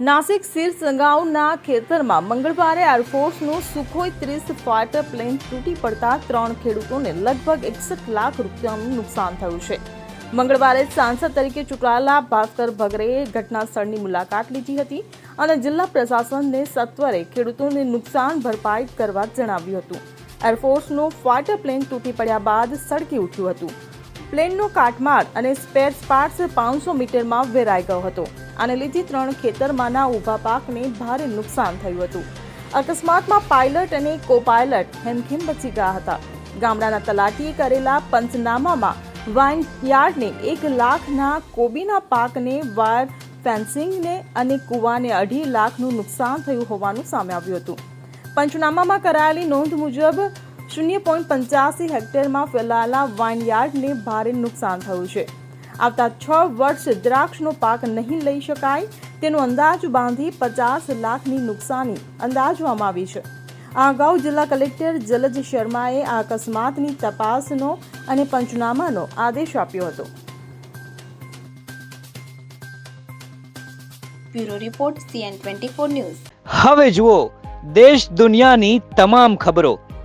નાસિક સિરસગાંવના ખેતરમાં મંગળવારે એરફોર્સનું સુખોઈ ત્રીસ ફાઇટર પ્લેન તૂટી પડતા ત્રણ ખેડૂતોને લગભગ એકસઠ લાખ રૂપિયાનું નુકસાન થયું છે. મંગળવારે સાંસદ તરીકે ચૂંટાયેલા ભાસ્કર ભગરેએ ઘટના સ્થળની મુલાકાત લીધી હતી અને જિલ્લા પ્રશાસનને સત્વરે ખેડૂતોને નુકસાન ભરપાઈ કરવા જણાવ્યું હતું. એરફોર્સનું ફાઇટર પ્લેન તૂટી પડ્યા બાદ સળગી ઉઠ્યું હતું. પ્લેનનો કાટમાળ અને સ્પેર પાર્ટ્સ પાંચસો મીટરમાં વેરાઈ ગયો હતો. આને લીધે ત્રણ ખેતરમાંના ઊભા પાકને ભારે નુકસાન થયું હતું. અકસ્માતમાં પાયલટ અને કો પાયલટ હેમખેમ બચી ગયા હતા. ગામડાના તલાટીએ કરેલા પંચનામામાં વાઇન યાર્ડને એક લાખના કોબીના પાકને વાયર ફેન્સિંગને અને કૂવાને અઢી લાખનું નુકસાન થયું હોવાનું સામે આવ્યું હતું. પંચનામામાં કરાયેલી નોંધ મુજબ શૂન્ય પોઈન્ટ પંચ્યાસી હેક્ટરમાં ફેલાયેલા વાઇનયાર્ડને ભારે નુકસાન થયું છે. આવતા છ વર્ષ દ્રાક્ષનો પાક નહીં લઈ શકાય તેનો અંદાજ બાંધી પચાસ લાખની નુકસાની અંદાજવામાં આવી છે. આ અગાઉ જિલ્લા કલેક્ટર જલજ શર્માએ આ અકસ્માતની તપાસનો અને પંચનામાનો આદેશ આપ્યો હતો. Bureau report CN twenty four news. હવે જુઓ દેશ દુનિયાની તમામ ખબરો.